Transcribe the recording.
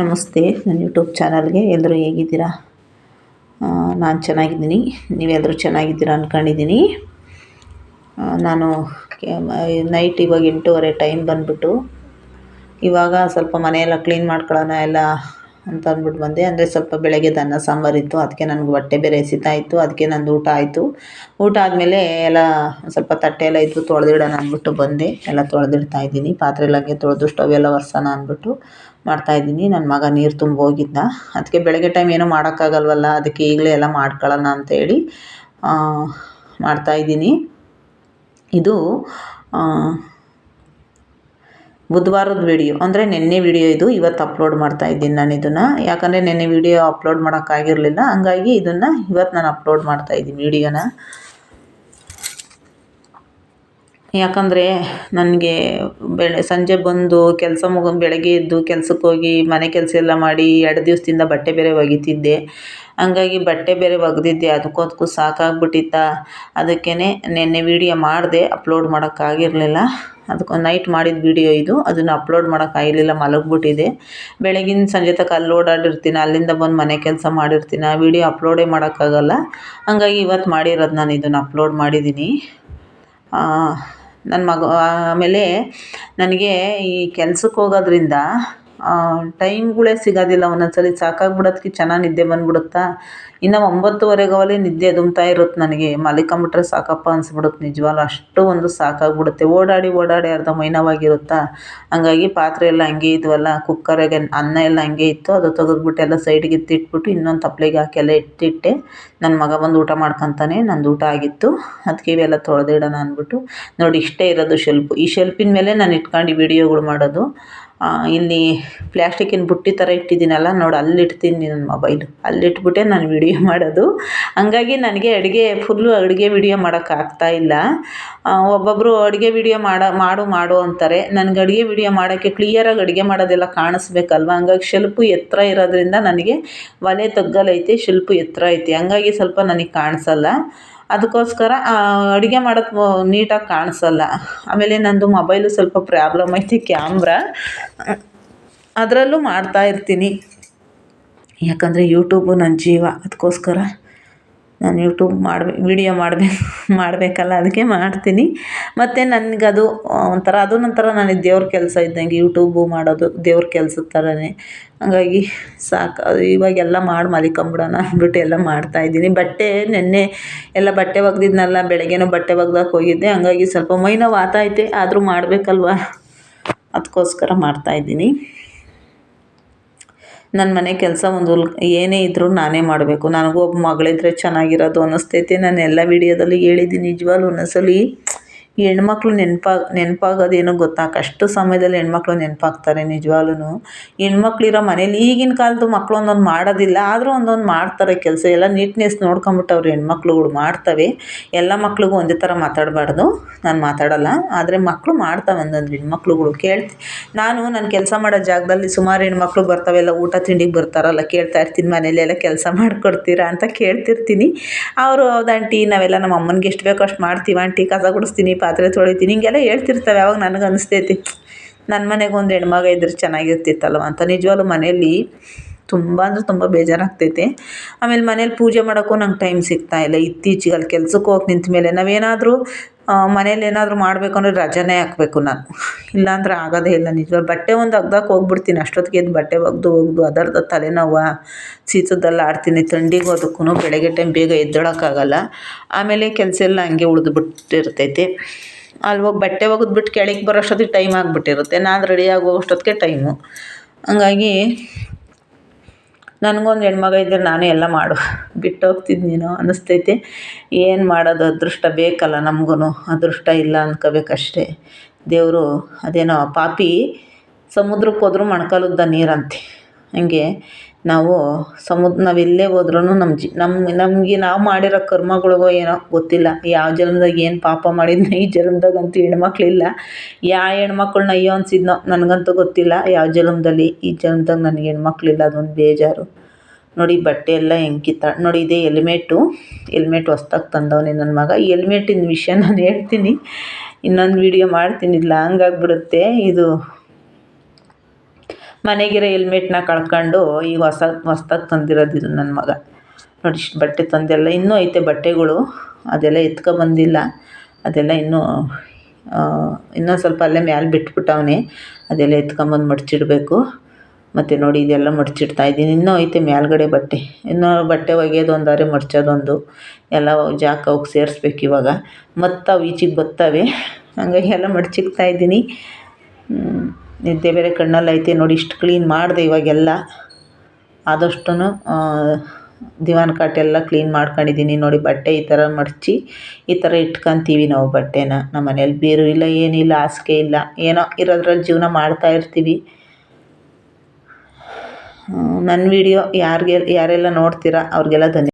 ನಮಸ್ತೆ. ನನ್ನ ಯೂಟ್ಯೂಬ್ ಚಾನಲ್ಗೆ ಎಲ್ಲರೂ ಹೇಗಿದ್ದೀರಾ? ನಾನು ಚೆನ್ನಾಗಿದ್ದೀನಿ. ನೀವೆಲ್ಲರೂ ಚೆನ್ನಾಗಿದ್ದೀರಾ ಅಂದ್ಕೊಂಡಿದ್ದೀನಿ ನಾನು ನೈಟ್ ಇವಾಗ ಎಂಟೂವರೆ ಟೈಮ್ ಬಂದುಬಿಟ್ಟು, ಇವಾಗ ಸ್ವಲ್ಪ ಮನೆಯೆಲ್ಲ ಕ್ಲೀನ್ ಮಾಡ್ಕೊಳ್ಳೋಣ ಎಲ್ಲ ಅಂತ ಅಂದ್ಬಿಟ್ಟು ಬಂದೆ. ಅಂದರೆ ಸ್ವಲ್ಪ ಬೆಳಗ್ಗೆ ಅನ್ನ ಸಾಂಬಾರು ಇತ್ತು. ಅದಕ್ಕೆ ನನಗೆ ಹೊಟ್ಟೆ ಬೇರೆ ಎಸಿತಾಯಿತ್ತು ಇತ್ತು. ಅದಕ್ಕೆ ನಂದು ಊಟ ಆಯಿತು. ಊಟ ಆದಮೇಲೆ ಎಲ್ಲ ಸ್ವಲ್ಪ ತಟ್ಟೆ ಎಲ್ಲ ಇತ್ತು ತೊಳೆದಿಡೋಣ ಅಂದ್ಬಿಟ್ಟು ಬಂದೆ. ಎಲ್ಲ ತೊಳೆದಿಡ್ತಾ ಇದ್ದೀನಿ. ಪಾತ್ರೆ ತೊಳೆದು ಸ್ಟವ್ ಎಲ್ಲ ಒರೆಸೋಣ ಅಂದ್ಬಿಟ್ಟು. ಮಾಡ್ತಾಯಿದ್ದೀನಿ ನನ್ನ ಮಗ ನೀರು ತುಂಬ ಹೋಗಿದ್ದ ಅದಕ್ಕೆ ಬೆಳಗ್ಗೆ ಟೈಮ್ ಏನೂ ಮಾಡೋಕ್ಕಾಗಲ್ವಲ್ಲ. ಅದಕ್ಕೆ ಈಗಲೇ ಎಲ್ಲ ಮಾಡ್ಕೊಳ್ಳೋಣ ಅಂತೇಳಿ ಮಾಡ್ತಾಯಿದ್ದೀನಿ ಇದು ಬುಧವಾರದ ವಿಡಿಯೋ ಅಂದರೆ ನಿನ್ನೆ ವಿಡಿಯೋ ಇದು. ಇವತ್ತು ಅಪ್ಲೋಡ್ ಮಾಡ್ತಾ ಇದ್ದೀನಿ ನಾನು ಇದನ್ನು. ಯಾಕಂದರೆ ನಿನ್ನೆ ವಿಡಿಯೋ ಅಪ್ಲೋಡ್ ಮಾಡೋಕ್ಕಾಗಿರಲಿಲ್ಲ ಹಂಗಾಗಿ ಇದನ್ನು ಇವತ್ತು ನಾನು ಅಪ್ಲೋಡ್ ಮಾಡ್ತಾಯಿದ್ದೀನಿ ವಿಡಿಯೋನ ಯಾಕಂದರೆ ನನಗೆ ಬೆಳೆ, ಸಂಜೆ ಬಂದು ಕೆಲಸ ಮುಗಿ, ಬೆಳಗ್ಗೆ ಎದ್ದು ಕೆಲ್ಸಕ್ಕೆ ಹೋಗಿ ಮನೆ ಕೆಲಸ ಎಲ್ಲ ಮಾಡಿ ಎರಡು ದಿವಸದಿಂದ ಬಟ್ಟೆ ಬೇರೆ ಒಗಿತಿದ್ದೆ. ಹಂಗಾಗಿ ಬಟ್ಟೆ ಬೇರೆ ಒಗೆದಿದ್ದೆ. ಅದಕ್ಕೂ ಅದಕ್ಕೂ ಸಾಕಾಗ್ಬಿಟ್ಟಿತ್ತಾ. ಅದಕ್ಕೇ ನಿನ್ನೆ ವೀಡಿಯೋ ಮಾಡಿದೆ. ಅಪ್ಲೋಡ್ ಮಾಡೋಕ್ಕಾಗಿರಲಿಲ್ಲ ಅದಕ್ಕೆ ನೈಟ್ ಮಾಡಿದ ವೀಡಿಯೋ ಇದು. ಅದನ್ನು ಅಪ್ಲೋಡ್ ಮಾಡೋಕ್ಕಾಗಿರಲಿಲ್ಲ ಮಲಗಿಬಿಟ್ಟಿದೆ. ಬೆಳಗಿನ ಸಂಜೆ ತನಕ ಅಲ್ಲಿ ಓಡಾಡಿರ್ತೀನಿ ಅಲ್ಲಿಂದ ಬಂದು ಮನೆ ಕೆಲಸ ಮಾಡಿರ್ತೀನಿ. ಆ ವೀಡಿಯೋ ಅಪ್ಲೋಡೇ ಮಾಡೋಕ್ಕಾಗಲ್ಲ ಹಂಗಾಗಿ ಇವತ್ತು ಮಾಡಿರೋದು ನಾನು ಇದನ್ನು ಅಪ್ಲೋಡ್ ಮಾಡಿದ್ದೀನಿ ನನ್ನ ಮಗ ಆಮೇಲೆ ನನಗೆ ಈ ಕೆಲ್ಸಕ್ಕೆ ಹೋಗೋದ್ರಿಂದ ಟೈಮ್ಗಳೇ ಸಿಗೋದಿಲ್ಲ ಒಂದೊಂದು ಸಲ ಸಾಕಾಗ್ಬಿಡೋದಕ್ಕೆ ಚೆನ್ನಾಗಿ ನಿದ್ದೆ ಬಂದ್ಬಿಡುತ್ತಾ? ಇನ್ನು ಒಂಬತ್ತುವರೆಗವಲೇ ನಿದ್ದೆ ದುಮ್ತಾ ಇರುತ್ತೆ ನನಗೆ. ಮಲಿಕೊಂಬಿಟ್ರೆ ಸಾಕಪ್ಪ ಅನ್ಸ್ಬಿಡುತ್ತೆ ನಿಜವಾಗ್ಲೂ. ಅಷ್ಟು ಒಂದು ಸಾಕಾಗ್ಬಿಡುತ್ತೆ. ಓಡಾಡಿ ಓಡಾಡಿ ಅರ್ಧ ಮೈನವಾಗಿರುತ್ತಾ? ಹಂಗಾಗಿ ಪಾತ್ರೆ ಎಲ್ಲ ಹಂಗೆ ಇದ್ವಲ್ಲ ಕುಕ್ಕರಾಗೆ ಅನ್ನ ಎಲ್ಲ ಹಂಗೆ ಇತ್ತು. ಅದು ತೆಗೆದ್ಬಿಟ್ಟು ಎಲ್ಲ ಸೈಡ್ಗೆ ಎತ್ತಿಟ್ಬಿಟ್ಟು ಇನ್ನೊಂದು ತಪ್ಲೆಗೆ ಹಾಕಿ ಎಲ್ಲ ಇಟ್ಟಿಟ್ಟೆ ನನ್ನ ಮಗ ಬಂದು ಊಟ ಮಾಡ್ಕೊತಾನೆ, ನಂದು ಊಟ ಆಗಿತ್ತು. ಅದಕ್ಕೆ ಇವೆಲ್ಲ ತೊಳೆದಿಡೋಣ ಅಂದ್ಬಿಟ್ಟು. ನೋಡಿ, ಇಷ್ಟೇ ಇರೋದು ಶೆಲ್ಫು ಈ ಶೆಲ್ಫಿನ ಮೇಲೆ ನಾನು ಇಟ್ಕೊಂಡು ವಿಡಿಯೋಗಳು ಮಾಡೋದು. ಇಲ್ಲಿ ಪ್ಲ್ಯಾಸ್ಟಿಕ್ಕಿನ ಬುಟ್ಟಿ ಥರ ಇಟ್ಟಿದ್ದೀನಲ್ಲ, ನೋಡು ಅಲ್ಲಿಡ್ತೀನಿ ನನ್ನ ಮೊಬೈಲು ಅಲ್ಲಿಟ್ಬಿಟ್ಟೆ ನಾನು ವಿಡಿಯೋ ಮಾಡೋದು. ಹಂಗಾಗಿ ನನಗೆ ಅಡುಗೆ ಫುಲ್ಲು ಅಡುಗೆ ವೀಡಿಯೊ ಮಾಡೋಕ್ಕಾಗ್ತಾ ಇಲ್ಲ. ಒಬ್ಬೊಬ್ಬರು ಅಡುಗೆ ವಿಡಿಯೋ ಮಾಡೋ, ಮಾಡು ಮಾಡು ಅಂತಾರೆ. ನನಗೆ ಅಡುಗೆ ವಿಡಿಯೋ ಮಾಡೋಕ್ಕೆ ಕ್ಲಿಯರಾಗಿ ಅಡುಗೆ ಮಾಡೋದೆಲ್ಲ ಕಾಣಿಸ್ಬೇಕಲ್ವ? ಹಂಗಾಗಿ ಶಿಲ್ಪು ಎತ್ತರ ಇರೋದ್ರಿಂದ ನನಗೆ ಒಲೆ ತಗ್ಗಲೈತೆ, ಶಿಲ್ಪು ಎತ್ತರ ಐತೆ. ಹಂಗಾಗಿ ಸ್ವಲ್ಪ ನನಗೆ ಕಾಣಿಸಲ್ಲ. ಅದಕ್ಕೋಸ್ಕರ ಅಡುಗೆ ಮಾಡೋದು ನೀಟಾಗಿ ಕಾಣಿಸಲ್ಲ. ಆಮೇಲೆ ನನ್ನದು ಮೊಬೈಲು ಸ್ವಲ್ಪ ಪ್ರಾಬ್ಲಮ್ ಐತಿ, ಕ್ಯಾಮ್ರ. ಅದರಲ್ಲೂ ಮಾಡ್ತಾಯಿರ್ತೀನಿ ಯಾಕಂದರೆ ಯೂಟ್ಯೂಬು ನನ್ನ ಜೀವ. ಅದಕ್ಕೋಸ್ಕರ ನಾನು ಯೂಟ್ಯೂಬ್ ಮಾಡ್ಬೇಕು ವೀಡಿಯೋ ಮಾಡಬೇಕು ಮಾಡಬೇಕಲ್ಲ, ಅದಕ್ಕೆ ಮಾಡ್ತೀನಿ. ಮತ್ತು ನನಗದು ಒಂಥರ, ಅದು ನಂತರ ನನಗೆ ದೇವ್ರ ಕೆಲಸ ಇದ್ದಂಗೆ ಯೂಟ್ಯೂಬು ಮಾಡೋದು, ದೇವ್ರ ಕೆಲ್ಸದ ಥರನೇ. ಹಂಗಾಗಿ ಸಾಕು ಇವಾಗೆಲ್ಲ ಮಾಡಿ ಮಲಿಕೊಂಬಿಡೋಣ ಅಂದ್ಬಿಟ್ಟು ಎಲ್ಲ ಮಾಡ್ತಾಯಿದ್ದೀನಿ ಬಟ್ಟೆ ನೆನ್ನೆ ಎಲ್ಲ ಬಟ್ಟೆ ಒಗ್ದಿದ್ನಲ್ಲ, ಬೆಳಗ್ಗೆನೂ ಬಟ್ಟೆ ಒಗ್ದಾಕ ಹೋಗಿದ್ದೆ. ಹಂಗಾಗಿ ಸ್ವಲ್ಪ ಮೈ ನೋವು ಐತೆ, ಆದರೂ ಮಾಡಬೇಕಲ್ವ? ಅದಕ್ಕೋಸ್ಕರ ಮಾಡ್ತಾಯಿದ್ದೀನಿ ನನ್ನ ಮನೆ ಕೆಲಸ ಒಂದು ಏನೇ ಇದ್ದರೂ ನಾನೇ ಮಾಡಬೇಕು. ನನಗೂ ಒಬ್ಬ ಮಗಳಿದ್ರೆ ಚೆನ್ನಾಗಿರೋದು ಅನ್ನಿಸ್ತೈತೆ. ನಾನು ಎಲ್ಲ ವೀಡಿಯೋದಲ್ಲಿ ಹೇಳಿದ್ದೀನಿ. ನಿಜವಾಗ್ಲೂ ಒಂದೊಂದ್ಸಲ ಈ ಹೆಣ್ಮಕ್ಳು ನೆನ್ಪಾಗ ನೆನಪಾಗೋದೇನೋ ಗೊತ್ತಾ? ಕಷ್ಟ ಸಮಯದಲ್ಲಿ ಹೆಣ್ಮಕ್ಳು ನೆನಪಾಗ್ತಾರೆ ನಿಜವಾಗ್ಲೂ ಹೆಣ್ಮಕ್ಳಿರೋ ಮನೇಲಿ ಈಗಿನ ಕಾಲದ ಮಕ್ಕಳು ಒಂದೊಂದು ಮಾಡೋದಿಲ್ಲ, ಆದರೂ ಒಂದೊಂದು ಮಾಡ್ತಾರೆ ಕೆಲಸ. ಎಲ್ಲ ನೀಟ್ನೆಸ್ ನೋಡ್ಕೊಂಬಿಟ್ಟವ್ರು ಹೆಣ್ಮಕ್ಳುಗಳು ಮಾಡ್ತವೆ. ಎಲ್ಲ ಮಕ್ಳಿಗೂ ಒಂದೇ ಥರ ಮಾತಾಡಬಾರ್ದು. ನಾನು ಮಾತಾಡೋಲ್ಲ. ಆದರೆ ಮಕ್ಕಳು ಮಾಡ್ತಾವೆ ಒಂದೊಂದು ಹೆಣ್ಮಕ್ಳುಗಳು. ಕೇಳ್ತಿ, ನಾನು ನನ್ನ ಕೆಲಸ ಮಾಡೋ ಜಾಗದಲ್ಲಿ ಸುಮಾರು ಹೆಣ್ಮಕ್ಳು ಬರ್ತಾವೆಲ್ಲ ಊಟ ತಿಂಡಿಗೆ ಬರ್ತಾರಲ್ಲ, ಕೇಳ್ತಾ ಇರ್ತೀನಿ, ಮನೇಲೆಲ್ಲ ಕೆಲಸ ಮಾಡಿಕೊಡ್ತೀರಾ ಅಂತ ಕೇಳ್ತಿರ್ತೀನಿ. ಅವರು ಹೌದು ಆಂಟಿ ನಾವೆಲ್ಲ ನಮ್ಮ ಅಮ್ಮನಿಗೆ ಎಷ್ಟು ಬೇಕೋ ಅಷ್ಟು ಮಾಡ್ತೀವಿ, ಆಂಟಿ, ಕಸ ಗುಡಿಸ್ತೀನಿ ಪಾತ್ರೆ ತೊಳಿತೀನಿ. ಹಿಂಗೆಲ್ಲ ಹೇಳ್ತಿರ್ತವೆ, ಅವಾಗ ನನಗೆ ಅನಿಸ್ತೈತಿ ನನ್ನ ಮನೆಗೆ ಒಂದು ಹೆಣ್ಮಗ ಇದ್ರೆ ಚೆನ್ನಾಗಿರ್ತಿತ್ತಲ್ವ ಅಂತ. ನಿಜವಾಗ್ಲೂ ಮನೆಯಲ್ಲಿ ತುಂಬ ಅಂದ್ರೆ ತುಂಬ ಬೇಜಾರಾಗ್ತೈತೆ. ಆಮೇಲೆ ಮನೇಲಿ ಪೂಜೆ ಮಾಡೋಕ್ಕೂ ನಂಗೆ ಟೈಮ್ ಸಿಗ್ತಾಯಿಲ್ಲ ಇತ್ತೀಚೆಗೆ ಅಲ್ಲಿ ಕೆಲ್ಸಕ್ಕೆ ಹೋಗಿ ನಿಂತ ಮೇಲೆ ನಾವೇನಾದರೂ ಮನೇಲಿ ಏನಾದರೂ ಮಾಡಬೇಕು ಅಂದರೆ ರಜಾನೇ ಹಾಕಬೇಕು ನಾನು. ಇಲ್ಲಾಂದ್ರೆ ಆಗೋದೇ ಇಲ್ಲ ನಿಜ ಬಟ್ಟೆ ಒಂದು ಒಗ್ದಾಕ ಹೋಗ್ಬಿಡ್ತೀನಿ. ಅಷ್ಟೊತ್ತಿಗೆ ಎದ್ದು ಬಟ್ಟೆ ಒಗೆದು ಒಗೆದು ಅದರ್ದು ತಲೆನೋವು ಶೀತದಲ್ಲಿ ಆಡ್ತೀನಿ. ಥಂಡಿಗೂ ಅದಕ್ಕೂ ಬೆಳಗ್ಗೆ ಟೈಮ್ ಬೇಗ ಎದ್ದೇಳೋಕ್ಕಾಗಲ್ಲ. ಆಮೇಲೆ ಕೆಲಸ ಎಲ್ಲ ಹಂಗೆ ಉಳಿದ್ಬಿಟ್ಟಿರ್ತೈತೆ ಅಲ್ಲಿ ಹೋಗಿ ಬಟ್ಟೆ ಒಗೆದ್ಬಿಟ್ಟು ಕೆಳಗೆ ಬರೋಷ್ಟೊತ್ತಿಗೆ ಟೈಮ್ ಆಗಿಬಿಟ್ಟಿರುತ್ತೆ. ನಾನು ರೆಡಿಯಾಗಿ ಹೋಗೋಷ್ಟೊತ್ತಿಗೆ ಟೈಮು ಹಂಗಾಗಿ ನನಗೊಂದು ಹೆಣ್ಮಗ ಇದ್ದರೆ ನಾನೇ ಎಲ್ಲ ಮಾಡು. ಬಿಟ್ಟು ನೀನು ಅನ್ನಿಸ್ತೈತೆ ಏನು ಮಾಡೋದು? ಅದೃಷ್ಟ ಬೇಕಲ್ಲ ನಮಗೂ ಅದೃಷ್ಟ ಇಲ್ಲ ಅಂದ್ಕೋಬೇಕಷ್ಟೇ ದೇವರು, ಅದೇನೋ ಪಾಪಿ ಸಮುದ್ರಕ್ಕೆ ಹೋದ್ರೂ ಮೊಣ್ಕಾಲುದ್ದ ನೀರಂತೆ. ಹಂಗೆ ನಾವು ಸಮುದ್ರ ನಾವು ಎಲ್ಲೇ ಹೋದ್ರೂ ನಮ್ಮ ಜಿ ನಮ್ಮ ನಮಗೆ ನಾವು ಮಾಡಿರೋ ಕರ್ಮಗಳಿಗೋ ಏನೋ ಗೊತ್ತಿಲ್ಲ. ಯಾವ ಜನ್ಮದಾಗ ಏನು ಪಾಪ ಮಾಡಿದ್ನೋ ಈ ಜನ್ಮದಾಗಂತೂ ಹೆಣ್ಮಕ್ಳಿಲ್ಲ. ಯಾವ ಹೆಣ್ಮಕ್ಳನ್ನ ಅಯ್ಯೋ ಅನ್ಸಿದ್ನೋ ನನಗಂತೂ ಗೊತ್ತಿಲ್ಲ. ಯಾವ ಜನ್ಮದಲ್ಲಿ ಈ ಜನ್ಮದಾಗ ನನಗೆ ಹೆಣ್ಮಕ್ಳಿಲ್ಲ ಅದೊಂದು ಬೇಜಾರು. ನೋಡಿ ಬಟ್ಟೆ ಎಲ್ಲ ಹೆಂಗೆ ಕಿತ್ತ ನೋಡಿ ಇದೇ ಎಲ್ಮೆಟು ಹೆಲ್ಮೆಟ್ ಹೊಸ್ದಾಗಿ ತಂದವನೇ ನನ್ನ ಮಗ. ಈ ಎಲ್ಮೆಟಿನ ವಿಷಯ ನಾನು ಹೇಳ್ತೀನಿ. ಇನ್ನೊಂದು ವೀಡಿಯೋ ಮಾಡ್ತೀನಿ. ಲಾಂಗ್ ಆಗಿಬಿಡುತ್ತೆ ಇದು ಮನೆಗಿರೋ ಹೆಲ್ಮೆಟ್ನ ಕಳ್ಕೊಂಡು ಈಗ ಹೊಸ, ಹೊಸ್ದಾಗಿ ತಂದಿರೋದು ನನ್ನ ಮಗ. ನೋಡಿ, ಇಷ್ಟು ಬಟ್ಟೆ ತಂದೆಲ್ಲ ಇನ್ನೂ ಐತೆ ಬಟ್ಟೆಗಳು. ಅದೆಲ್ಲ ಎತ್ಕೊಬಂದಿಲ್ಲ. ಅದೆಲ್ಲ ಇನ್ನೂ ಇನ್ನೊಂದು ಸ್ವಲ್ಪ ಅಲ್ಲೇ ಮ್ಯಾಲೆ ಬಿಟ್ಬಿಟ್ಟವನೆ. ಅದೆಲ್ಲ ಎತ್ಕೊಂಬಂದು ಮಡ್ಚಿಡಬೇಕು. ಮತ್ತು ನೋಡಿ, ಇದೆಲ್ಲ ಮಡ್ಚಿಡ್ತಾ ಇದ್ದೀನಿ. ಇನ್ನೂ ಐತೆ ಮೇಲ್ಗಡೆ ಬಟ್ಟೆ. ಇನ್ನೂ ಬಟ್ಟೆ ಒಗೆಯೋದು ಒಂದಾರೆ ಮಡ್ಚೋದೊಂದು ಎಲ್ಲ ಜಾಕ್ ಅವಕ್ಕೆ ಸೇರಿಸ್ಬೇಕು ಇವಾಗ. ಮತ್ತು ಅವು ಈಚಿಗೆ ಬರ್ತವೆ ಹಂಗಾಗಿ ಎಲ್ಲ ಮಡ್ಚಿಕ್ತಾ ಇದ್ದೀನಿ. ನಿದ್ದೆ ಬೇರೆ ಕಣ್ಣಲ್ಲಿ ಐತೆ ನೋಡಿ, ಇಷ್ಟು ಕ್ಲೀನ್ ಮಾಡಿದೆ ಇವಾಗೆಲ್ಲ. ಆದಷ್ಟು ದಿವಾನ್ ಕಾಟೆಲ್ಲ ಕ್ಲೀನ್ ಮಾಡ್ಕೊಂಡಿದ್ದೀನಿ ನೋಡಿ, ಬಟ್ಟೆ ಈ ಥರ ಮಡಚಿ, ಈ ಥರ ಇಟ್ಕೊತೀವಿ ನಾವು ಬಟ್ಟೆನ. ನಮ್ಮ ಮನೇಲಿ ಬೇರು ಇಲ್ಲ, ಏನಿಲ್ಲ, ಹಾಸಿಗೆ ಇಲ್ಲ, ಏನೋ ಇರೋದ್ರಲ್ಲಿ ಜೀವನ ಮಾಡ್ತಾ ಇರ್ತೀವಿ. ನನ್ನ ವಿಡಿಯೋ ಯಾರಿಗೆ, ಯಾರೆಲ್ಲ ನೋಡ್ತೀರಾ, ಅವ್ರಿಗೆಲ್ಲ ಧನ್ಯ